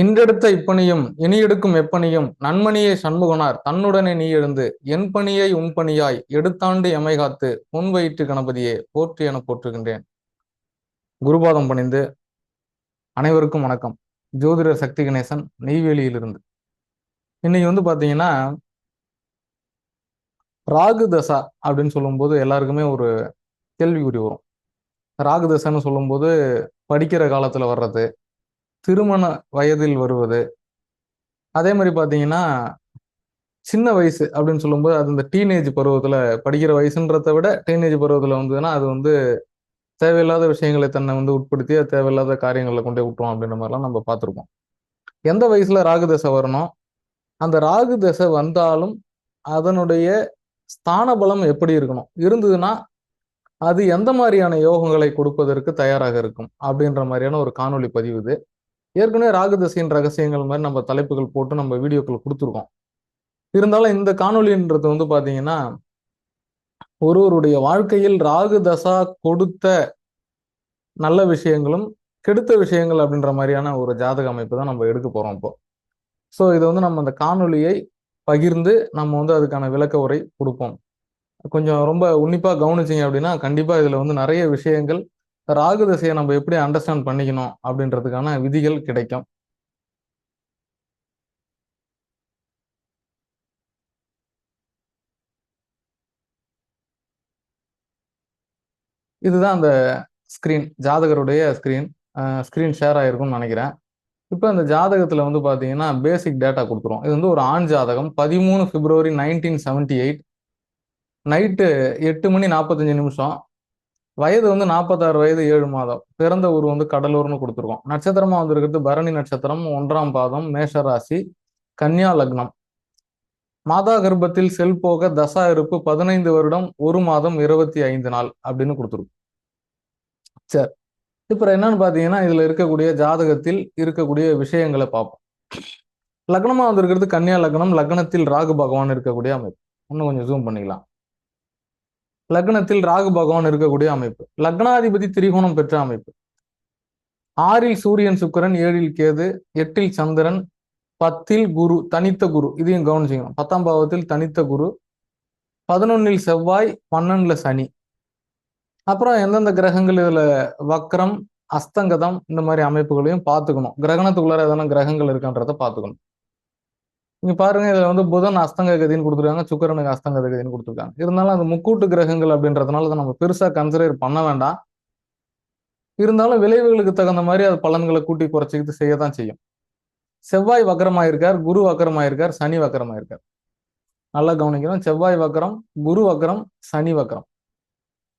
இன்றெடுத்த இப்பணியும் இனி எடுக்கும் எப்பணியும் நன்மணியை சண்முகனார் தன்னுடனே நீ எழுந்து என் பணியை உன் பணியாய் எடுத்தாண்டு எமை காத்து பொன் வயிற்று கணபதியே போற்றி என போற்றுகின்றேன். குருபாதம் பணிந்து அனைவருக்கும் வணக்கம். ஜோதிடர் சக்தி கணேசன் நெய்வேலியிலிருந்து. இன்னைக்கு வந்து பாத்தீங்கன்னா ராகு தசா அப்படின்னு சொல்லும்போது எல்லாருக்குமே ஒரு கேள்விக்குறி வரும். ராகு தசைன்னு சொல்லும்போது படிக்கிற காலத்துல வர்றது திருமண வயதில் வருவது. அதே மாதிரி பார்த்தீங்கன்னா சின்ன வயசு அப்படின்னு சொல்லும்போது அது இந்த டீனேஜ் பருவத்தில் படிக்கிற வயசுன்றதை விட டீனேஜ் பருவத்தில் வந்ததுன்னா அது வந்து தேவையில்லாத விஷயங்களை தன்னை வந்து உட்படுத்தி அது தேவையில்லாத காரியங்களை கொண்டே விட்டுரும் அப்படின்ற மாதிரிலாம் நம்ம பார்த்துருப்போம் எந்த வயசில் ராகு தசை வரணும்? அந்த ராகு தசை வந்தாலும் அதனுடைய ஸ்தான பலம் எப்படி இருக்கணும்? இருந்ததுன்னா அது எந்த மாதிரியான யோகங்களை கொடுப்பதற்கு தயாராக இருக்கும்? அப்படின்ற மாதிரியான ஒரு காணொலி பதிவு இது. ஏற்கனவே ராகுதசையின் ரகசியங்கள் மாதிரி நம்ம தலைப்புகள் போட்டு நம்ம வீடியோக்கள் கொடுத்துருக்கோம். இருந்தாலும் இந்த காணொலின்றது வந்து பார்த்தீங்கன்னா ஒருவருடைய வாழ்க்கையில் ராகு தசா கொடுத்த நல்ல விஷயங்களும் கெடுத்த விஷயங்கள் அப்படின்ற மாதிரியான ஒரு ஜாதக அமைப்பு தான் நம்ம எடுக்க போகிறோம் இப்போ. ஸோ இதை வந்து நம்ம அந்த காணொலியை பகிர்ந்து நம்ம வந்து அதுக்கான விளக்க உரை கொடுப்போம். கொஞ்சம் ரொம்ப உன்னிப்பாக கவனிச்சிங்க அப்படின்னா கண்டிப்பாக இதில் வந்து நிறைய விஷயங்கள் ராகு தசையை நம்ம எப்படி அண்டர்ஸ்டாண்ட் பண்ணிக்கணும் அப்படின்றதுக்கான விதிகள் கிடைக்கும். இதுதான் அந்த ஸ்கிரீன் ஜாதகருடைய ஸ்க்ரீன் ஸ்க்ரீன் ஷேர் ஆகிருக்கும்னு நினைக்கிறேன். இப்போ இந்த ஜாதகத்தில் வந்து பார்த்தீங்கன்னா பேசிக் டேட்டா கொடுத்துரும் இது வந்து ஒரு ஆண் ஜாதகம். பதிமூணு பிப்ரவரி நைன்டீன் செவன்டி எயிட் நைட்டு எட்டு மணி நாற்பத்தஞ்சு நிமிஷம். வயது வந்து நாற்பத்தாறு வயது ஏழு மாதம். பிறந்த ஊர் வந்து கடலூர்னு கொடுத்துருக்கோம். நட்சத்திரமா வந்திருக்கிறது பரணி நட்சத்திரம் ஒன்றாம் பாதம் மேஷராசி கன்னியா லக்னம். மாதா கர்ப்பத்தில் செல் போக தசா இருப்பு பதினைந்து வருடம் ஒரு மாதம் இருபத்தி ஐந்து நாள் அப்படின்னு கொடுத்துருக்கோம். சரி. இப்ப என்னன்னு பாத்தீங்கன்னா இதுல இருக்கக்கூடிய ஜாதகத்தில் இருக்கக்கூடிய விஷயங்களை பார்ப்போம். லக்னமா வந்திருக்கிறது கன்னியா லக்னம் லக்னத்தில் ராகு பகவான் இருக்கக்கூடிய அமைப்பு. இன்னும் கொஞ்சம் ஜூம் பண்ணிக்கலாம். லக்னத்தில் ராகு பகவான் இருக்கக்கூடிய அமைப்பு. லக்னாதிபதி திரிகோணம் பெற்ற அமைப்பு. ஆறில் சூரியன் சுக்கரன் ஏழில் கேது எட்டில் சந்திரன் பத்தில் குரு தனித்த குரு. இதையும் கவனிச்சுக்கணும். பத்தாம் பாவத்தில் தனித்த குரு. பதினொன்னில் செவ்வாய் பன்னெண்டுல சனி. அப்புறம் எந்தெந்த கிரகங்கள் இதுல? வக்ரம் அஸ்தங்கதம் இந்த மாதிரி அமைப்புகளையும் பார்த்துக்கணும். கிரகணத்துக்குள்ளார எதனா கிரகங்கள் இருக்கான்றத பார்த்துக்கணும். இங்க பாருங்க இதுல வந்து புதன் அஸ்தங்க கதின்னு கொடுத்துருக்காங்க சுக்கரனுக்கு அஸ்தங்க கதின்னு கொடுத்துருக்காங்க. இருந்தாலும் அது முக்கூட்டு கிரகங்கள் அப்படின்றதுனால அதை நம்ம பெருசா கன்சிடர் பண்ண வேண்டாம். இருந்தாலும் விளைவுகளுக்கு தகுந்த மாதிரி அது பலன்களை கூட்டி குறைச்சிக்கிட்டு செய்ய தான் செய்யும். செவ்வாய் வக்கரமாயிருக்கார் குரு வக்கரமாயிருக்கார் சனி வக்கரமாயிருக்கார். நல்லா கவனிக்கணும். செவ்வாய் வக்கரம் குரு வக்கரம் சனி வக்கரம்.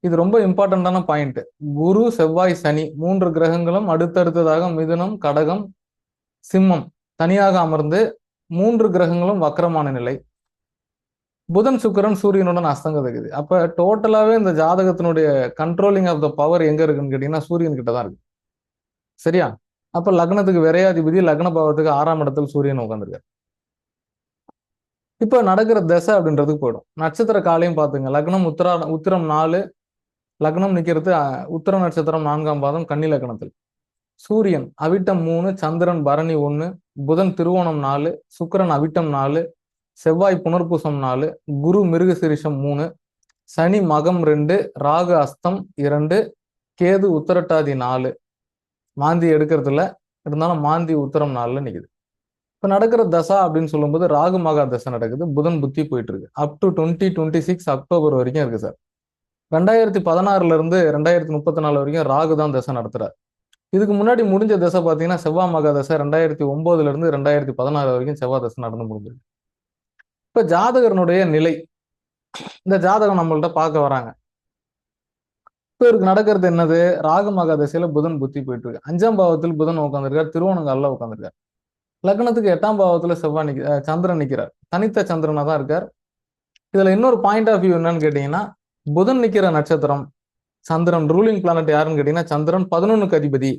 இது ரொம்ப இம்பார்ட்டண்டான பாயிண்ட் குரு செவ்வாய் சனி மூன்று கிரகங்களும் அடுத்தடுத்ததாக மிதுனம் கடகம் சிம்மம் தனியாக அமர்ந்து மூன்று கிரகங்களும் வக்கரமான நிலை. புதன் சுக்கரன் சூரியனுடன் அஸ்தங்கதகுது அப்ப டோட்டலாவே இந்த ஜாதகத்தினுடைய கண்ட்ரோலிங் ஆஃப் த பவர் எங்க இருக்குன்னு கேட்டீங்கன்னா சூரியன் கிட்ட தான் இருக்கு. சரியா? அப்ப லக்னத்துக்கு விரையாதிபதி லக்ன பாவத்துக்கு ஆறாம் இடத்துல சூரியன் உட்காந்துருக்காரு இப்ப நடக்கிற தசை அப்படின்றதுக்கு போயிடும். நட்சத்திர காலையும் பாத்துங்க லக்னம் உத்தரா உத்திரம் நாலு லக்னம் நிக்கிறது உத்திர நட்சத்திரம் நான்காம் பாதம் கன்னி லக்னத்தில். சூரியன் அவிட்டம் மூணு சந்திரன் பரணி ஒன்று புதன் திருவோணம் நாலு சுக்கரன் அவிட்டம் நாலு செவ்வாய் புனர்பூசம் நாலு குரு மிருகசிரிஷம் மூணு சனி மகம் ரெண்டு ராகு அஸ்தம் இரண்டு கேது உத்தரட்டாதி நாலு. மாந்தி எடுக்கிறதுல இருந்தாலும் மாந்தி உத்தரம் நாளில் நிற்குது இப்போ நடக்கிற தசா அப்படின்னு சொல்லும்போது ராகு மகா தசை நடக்குது புதன் புத்தி போயிட்டு இருக்கு up to twenty twenty six October வரைக்கும் இருக்கு சார். ரெண்டாயிரத்தி பதினாறுல இருந்து ரெண்டாயிரத்தி முப்பத்தி நாலு வரைக்கும் ராகு தான் தசை நடத்துறாரு. இதுக்கு முன்னாடி முடிஞ்ச தசை பார்த்தீங்கன்னா செவ்வாய் மகா தசை ரெண்டாயிரத்தி ஒன்பதுல இருந்து ரெண்டாயிரத்தி பதினாறு வரைக்கும் செவ்வாய் தசை நடந்து முடிஞ்சிருக்கு இப்ப ஜாதகரனுடைய நிலை. இந்த ஜாதகம் நம்மள்ட்ட பார்க்க வராங்க. இப்போ இவருக்கு நடக்கிறது என்னது? ராகு மகா தசையில புதன் புத்தி போயிட்டு இருக்கு அஞ்சாம் பாவத்தில் புதன் உட்காந்துருக்கார் திருவோணங்காலில் உட்காந்துருக்கார் லக்னத்துக்கு எட்டாம் பாவத்துல செவ்வாய் நிக்க சந்திரன் நிற்கிறார் தனித்த சந்திரனா தான் இருக்கார். இதுல இன்னொரு பாயிண்ட் ஆஃப் வியூ என்னன்னு கேட்டீங்கன்னா புதன் நிக்கிற நட்சத்திரம் சந்திரன் ரூலிங் பிளானட் யாருன்னு கேட்டீங்கன்னா சந்திரன் பதினொன்னுக்கு அதிபதி.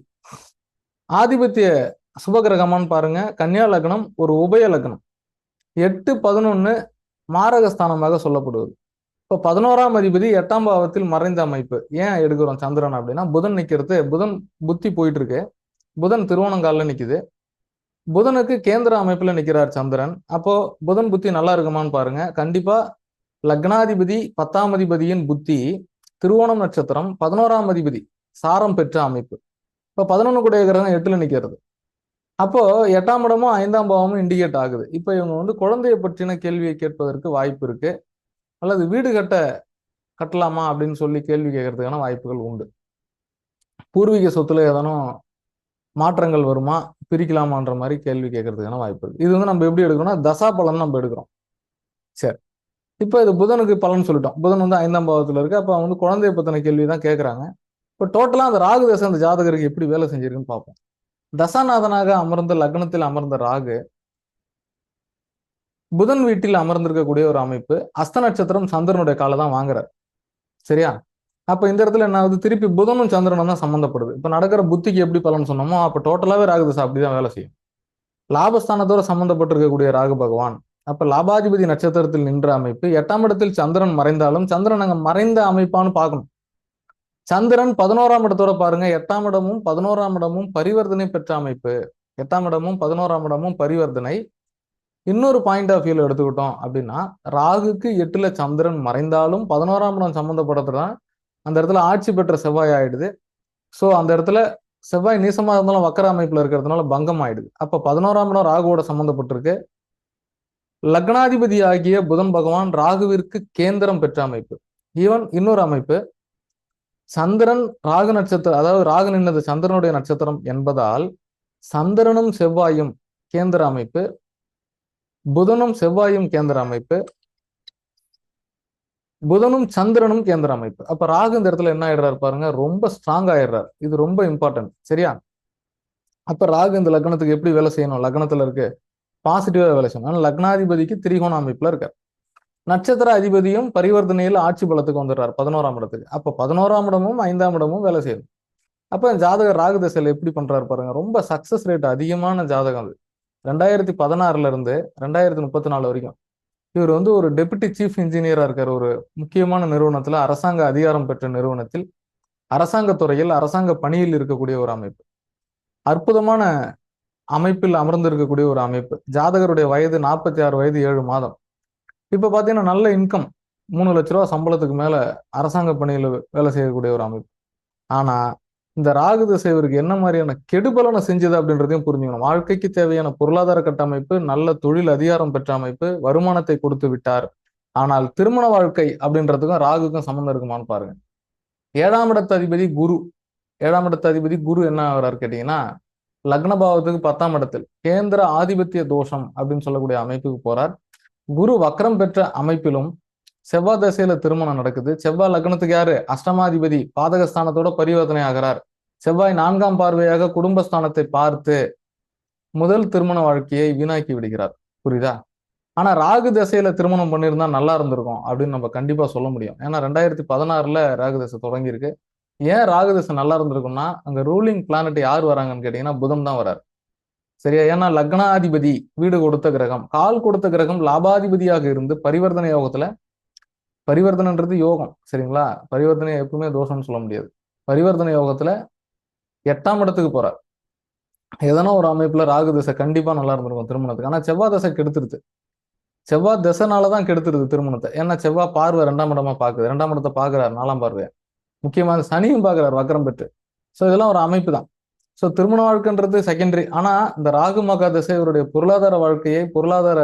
ஆதிபத்திய சுபகிரகமான்னு பாருங்க. கன்னியா லக்னம் ஒரு உபய லக்னம். எட்டு பதினொன்னு மாரகஸ்தானமாக சொல்லப்படுவது. இப்போ பதினோராம் அதிபதி எட்டாம் பாவத்தில் மறைந்த அமைப்பு. ஏன் எடுக்கிறோம் சந்திரன் அப்படின்னா புதன் நிற்கிறது புதன் புத்தி போயிட்டு இருக்கு புதன் திருவோணங்காலில் நிற்குது புதனுக்கு கேந்திர அமைப்புல நிற்கிறார் சந்திரன். அப்போ புதன் புத்தி நல்லா இருக்குமான்னு பாருங்க. கண்டிப்பா லக்னாதிபதி பத்தாம் அதிபதியின் புத்தி திருவோணம் நட்சத்திரம் பதினோராம் அதிபதி சாரம் பெற்ற அமைப்பு. இப்போ பதினொன்று கூடிய கிரகம் நிற்கிறது அப்போது அப்போ எட்டாம் இடமும் ஐந்தாம் பாவமும் இண்டிகேட் ஆகுது. இப்போ இவங்க வந்து குழந்தைய பற்றின கேள்வியை கேட்பதற்கு வாய்ப்பு இருக்கு. அல்லது வீடு கட்ட கட்டலாமா அப்படின்னு சொல்லி கேள்வி கேட்கறதுக்கான வாய்ப்புகள் உண்டு. பூர்வீக சொத்துல ஏதானும் மாற்றங்கள் வருமா பிரிக்கலாமான்ற மாதிரி கேள்வி கேட்கறதுக்கான வாய்ப்பு இருக்கு. இது வந்து நம்ம எப்படி எடுக்கிறோம்னா தசா பலன் நம்ம எடுக்கிறோம். சரி. இப்போ இது புதனுக்கு பலன் சொல்லிட்டோம். புதன் வந்து ஐந்தாம் பாவத்தில் இருக்கு. அப்போ வந்து குழந்தைய பத்தின கேள்வி தான் கேட்குறாங்க இப்போ டோட்டலாக அந்த ராகு தசை அந்த ஜாதகருக்கு எப்படி வேலை செஞ்சிருக்குன்னு பார்ப்போம். தசாநாதனாக அமர்ந்த லக்னத்தில் அமர்ந்த ராகு புதன் வீட்டில் அமர்ந்திருக்கக்கூடிய ஒரு அமைப்பு அஸ்த நட்சத்திரம் சந்திரனுடைய காலை தான் வாங்குறார். சரியா? அப்ப இந்த இடத்துல என்ன ஆகுது? திருப்பி புதனும் சந்திரனும் தான் சம்மந்தப்படுது இப்ப நடக்கிற புத்திக்கு எப்படி பலன் சொன்னோமோ அப்ப டோட்டலாவே ராகு தசை அப்படிதான் வேலை செய்யும். லாபஸ்தானத்தோட சம்மந்தப்பட்டிருக்கக்கூடிய ராகு பகவான் அப்ப லாபாதிபதி நட்சத்திரத்தில் நின்ற அமைப்பு எட்டாம் இடத்தில் சந்திரன் மறைந்தாலும் சந்திரன் அங்க மறைந்த அமைப்பான்னு பார்க்கணும். சந்திரன் பதினோராம் இடத்தோட பாருங்க. எட்டாம் இடமும் பதினோராம் இடமும் பரிவர்த்தனை பெற்ற அமைப்பு. எட்டாம் இடமும் பதினோராம் இடமும் பரிவர்த்தனை. இன்னொரு பாயிண்ட் ஆஃப் வியூல எடுத்துக்கிட்டோம் அப்படின்னா ராகுக்கு எட்டுல சந்திரன் மறைந்தாலும் பதினோராம் இடம் சம்மந்தப்படுறதுதான் அந்த இடத்துல ஆட்சி பெற்ற செவ்வாய் ஆயிடுது. ஸோ அந்த இடத்துல செவ்வாய் நீசமாக இருந்தாலும் வக்கர அமைப்புல இருக்கிறதுனால பங்கம் ஆயிடுது. அப்ப பதினோராம் இடம் ராகுவோட சம்மந்தப்பட்டிருக்கு லக்னாதிபதி ஆகிய புதன் பகவான் ராகுவிற்கு கேந்திரம் பெற்ற அமைப்பு. ஈவன் இன்னொரு அமைப்பு சந்திரன் ராகு நட்சத்திரம் அதாவது ராகு நின்னது சந்திரனுடைய நட்சத்திரம் என்பதால் சந்திரனும் செவ்வாயும் கேந்திர அமைப்பு புதனும் செவ்வாயும் கேந்திர அமைப்பு புதனும் சந்திரனும் கேந்திர அமைப்பு. அப்ப ராகு இந்த இடத்துல என்ன ஆயிடுறாரு பாருங்க ரொம்ப ஸ்ட்ராங் ஆயிடுறாரு. இது ரொம்ப இம்பார்ட்டன்ட் சரியா? அப்ப ராகு இந்த லக்னத்துக்கு எப்படி வேலை செய்யணும்? லக்னத்துல இருக்கு. பாசிட்டிவாக வேலை செய்யணும். லக்னாதிபதிக்கு திரிகோண அமைப்பில் இருக்கார். நட்சத்திர அதிபதியும் பரிவர்த்தனையில் ஆட்சி பலத்துக்கு வந்துடுறாரு பதினோராம் இடத்துக்கு. அப்போ பதினோராம் இடமும் ஐந்தாம் இடமும் வேலை செய்யும். அப்போ ஜாதகர் ராகு தசையில எப்படி பண்ணுறாரு பாருங்க. ரொம்ப சக்சஸ் ரேட் அதிகமான ஜாதகம் அது. ரெண்டாயிரத்தி பதினாறுல இருந்து ரெண்டாயிரத்தி முப்பத்தி நாலு வரைக்கும் இவர் வந்து ஒரு டெபுட்டி சீஃப் இன்ஜினியராக இருக்கார். ஒரு முக்கியமான நிறுவனத்தில் அரசாங்க அதிகாரம் பெற்ற நிறுவனத்தில் அரசாங்க துறையில் அரசாங்க பணியில் இருக்கக்கூடிய ஒரு அமைப்பு. அற்புதமான அமைப்பில் அமர்ந்திருக்கக்கூடிய ஒரு அமைப்பு. ஜாதகருடைய வயது நாற்பத்தி ஆறு வயது ஏழு மாதம். இப்போ பார்த்தீங்கன்னா நல்ல இன்கம் மூணு லட்ச ரூபா சம்பளத்துக்கு மேல அரசாங்க பணியில் வேலை செய்யக்கூடிய ஒரு அமைப்பு. ஆனா இந்த ராகு திசைவருக்கு என்ன மாதிரியான கெடுபலனை செஞ்சது அப்படின்றதையும் புரிஞ்சுக்கணும். வாழ்க்கைக்கு தேவையான பொருளாதார கட்டமைப்பு நல்ல தொழில் அதிகாரம் பெற்ற அமைப்பு வருமானத்தை கொடுத்து விட்டார். ஆனால் திருமண வாழ்க்கை அப்படின்றதுக்கும் ராகுக்கும் சம்மந்தம் இருக்குமான்னு பாருங்க. ஏழாம் இடத்த அதிபதி குரு. ஏழாம் இடத்த அதிபதி குரு என்ன ஆகிறாரு கேட்டீங்கன்னா லக்ன பாவத்துக்கு பத்தாம் இடத்தில் கேந்திர ஆதிபத்திய தோஷம் அப்படின்னு சொல்லக்கூடிய அமைப்புக்கு போறார். குரு வக்ரம் பெற்ற அமைப்பிலும் செவ்வாய் தசையில திருமணம் நடக்குது. செவ்வாய் லக்னத்துக்கு யாரு? அஷ்டமாதிபதி பாதகஸ்தானத்தோட பரிவர்த்தனை ஆகிறார். செவ்வாய் நான்காம் பார்வையாக குடும்பஸ்தானத்தை பார்த்து முதல் திருமண வாழ்க்கையை வீணாக்கி விடுகிறார். புரியுதா? ஆனா ராகு தசையில திருமணம் பண்ணியிருந்தா நல்லா இருந்திருக்கும் அப்படின்னு நம்ம கண்டிப்பா சொல்ல முடியும். ஏன்னா ரெண்டாயிரத்தி பதினாறுல ராகு தசை தொடங்கியிருக்கு. ஏன் ராகுதசை நல்லா இருந்திருக்கும்னா அங்க ரூலிங் பிளானட் யார் வராங்கன்னு கேட்டீங்கன்னா புதன் தான் வராரு. சரியா? ஏன்னா லக்னாதிபதி வீடு கொடுத்த கிரகம் கால் கொடுத்த கிரகம் லாபாதிபதியாக இருந்து பரிவர்த்தனை யோகத்துல பரிவர்த்தனைன்றது யோகம் சரிங்களா? பரிவர்த்தனை எப்பவுமே தோஷம்னு சொல்ல முடியாது. பரிவர்த்தனை யோகத்துல எட்டாம் இடத்துக்கு போறார். எதனா ஒரு அமைப்புல ராகு தசை கண்டிப்பா நல்லா இருந்திருக்கும் திருமணத்துக்கு. ஆனா செவ்வாய் தசை கெடுத்துருது. செவ்வாய் தசைனாலதான் கெடுத்துருது திருமணத்தை. ஏன்னா செவ்வாய் பார்வை ரெண்டாம் இடமா பாக்குது ரெண்டாம் இடத்தை பாக்குறாரு நாலாம் பார்வை முக்கியமான சனியும் பார்க்குறாரு வக்கரம் பெற்று. ஸோ இதெல்லாம் ஒரு அமைப்பு தான் ஸோ திருமண வாழ்க்கைன்றது செகண்டரி ஆனா இந்த ராகு மகா திசை இவருடைய பொருளாதார வாழ்க்கையை பொருளாதார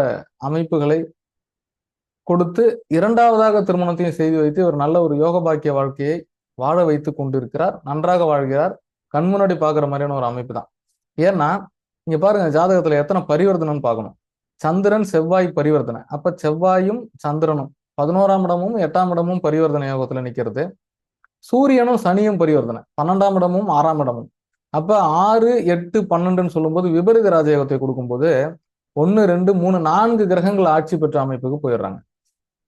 அமைப்புகளை கொடுத்து இரண்டாவதாக திருமணத்தையும் செய்து வைத்து ஒரு நல்ல ஒரு யோக பாக்கிய வாழ்க்கையை வாழ வைத்து கொண்டிருக்கிறார். நன்றாக வாழ்கிறார். கண் முன்னாடி பாக்குற மாதிரியான ஒரு அமைப்பு தான் ஏன்னா இங்கே பாருங்க ஜாதகத்துல எத்தனை பரிவர்த்தனைன்னு பார்க்கணும். சந்திரன் செவ்வாய் பரிவர்த்தனை. அப்போ செவ்வாயும் சந்திரனும் பதினோராம் இடமும் எட்டாம் இடமும் பரிவர்த்தனை யோகத்தில் நிற்கிறது சூரியனும் சனியும் பரிவர்த்தனை பன்னெண்டாம் இடமும் ஆறாம் இடமும். அப்ப ஆறு எட்டு பன்னெண்டுன்னு சொல்லும்போது விபரீத ராஜயோகத்தை கொடுக்கும்போது ஒன்று ரெண்டு மூணு நான்கு கிரகங்கள் ஆட்சி பெற்ற அமைப்புக்கு போயிடுறாங்க.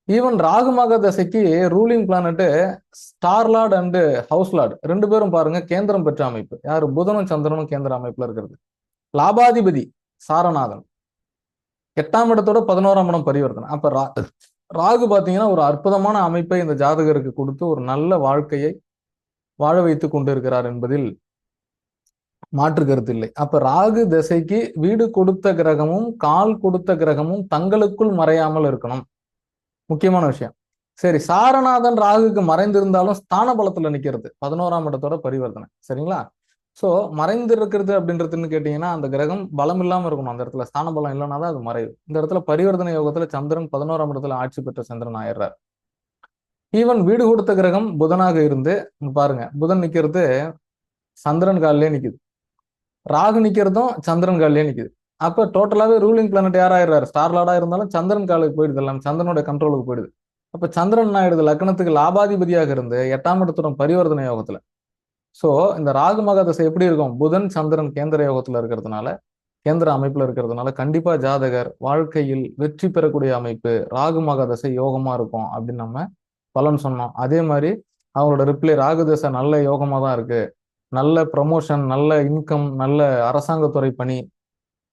ஈவன் ராகுமாக தசைக்கு ruling planet star lord and house lord ரெண்டு பேரும் பாருங்க கேந்திரம் பெற்ற அமைப்பு. யாரு? புதனும் சந்திரனும் கேந்திர அமைப்புல இருக்கிறது. லாபாதிபதி சாரநாதன். எட்டாம் இடத்தோட பதினோராம் இடம் பரிவர்த்தனை அப்ப ரா ராகு பார்த்தீங்கன்னா ஒரு அற்புதமான அமைப்பை இந்த ஜாதகருக்கு கொடுத்து ஒரு நல்ல வாழ்க்கையை வாழ வைத்து கொண்டிருக்கிறார் என்பதில் மாற்று கருத்து இல்லை. அப்ப ராகு திசைக்கு வீடு கொடுத்த கிரகமும் கால் கொடுத்த கிரகமும் தங்களுக்குள் மறையாமல் இருக்கணும். முக்கியமான விஷயம். சரி சாரநாதன் ராகுக்கு மறைந்திருந்தாலும் ஸ்தான பலத்துல நிக்கிறது. பதினோராம் இடத்தோட பரிவர்த்தனை. சரிங்களா? ஸோ மறைந்து இருக்கிறது அப்படின்றதுன்னு கேட்டிங்கன்னா அந்த கிரகம் பலம் இல்லாமல் இருக்கணும். அந்த இடத்துல ஸ்தான பலம் இல்லைனா தான் அது மறைவு இந்த இடத்துல பரிவர்த்தனை யோகத்தில் சந்திரன் பதினோராம் இடத்துல ஆட்சி பெற்ற சந்திரன் ஆயிடுறார். ஈவன் வீடு கொடுத்த கிரகம் புதனாக இருந்து பாருங்க புதன் நிற்கிறது சந்திரன் காலிலே நிற்குது ராகு நிற்கிறதும் சந்திரன் காலிலே நிற்குது அப்போ டோட்டலாகவே ரூலிங் பிளானட் யாராயிடுறாரு ஸ்டார் லார்டாக இருந்தாலும் சந்திரன் காலுக்கு போயிடுது எல்லாம் சந்திரனோட கண்ட்ரோலுக்கு போயிடுது. அப்போ சந்திரன் ஆயிடுது? லக்னத்துக்கு லாபாதிபதியாக இருந்து எட்டாம் இடத்துடன் பரிவர்த்தனை யோகத்தில் ஸோ இந்த ராகு மகாதசை எப்படி இருக்கும்? புதன் சந்திரன் கேந்திர யோகத்தில் இருக்கிறதுனால கேந்திர அமைப்பில் இருக்கிறதுனால கண்டிப்பா ஜாதகர் வாழ்க்கையில் வெற்றி பெறக்கூடிய அமைப்பு ராகு மகாதசை யோகமா இருக்கும் அப்படின்னு நம்ம பலன் சொன்னோம். அதே மாதிரி அவங்களோட ரிப்ளை ராகு தசை நல்ல யோகமாக தான் இருக்கு. நல்ல ப்ரமோஷன் நல்ல இன்கம் நல்ல அரசாங்கத்துறை பணி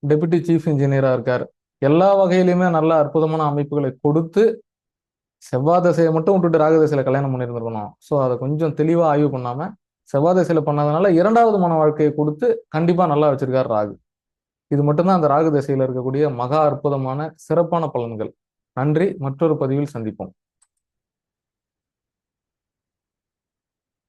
டெபுட்டி சீஃப் இன்ஜினியராக இருக்கார். எல்லா வகையிலையுமே நல்ல அற்புதமான அமைப்புகளை கொடுத்து செவ்வாய் தசையை மட்டும் விட்டுட்டு ராகு தசையில கல்யாணம் பண்ணியிருந்திருக்கணும். ஸோ அதை கொஞ்சம் தெளிவாக ஆய்வு பண்ணாமல் செவ்வாய் திசையில பண்ணதுனால இரண்டாவது மன வாழ்க்கையை கொடுத்து கண்டிப்பா நல்லா வச்சிருக்காரு ராகு. இது மட்டும்தான் அந்த ராகு திசையில இருக்கக்கூடிய மகா அற்புதமான சிறப்பான பலன்கள். நன்றி. மற்றொரு பதிவில் சந்திப்போம்.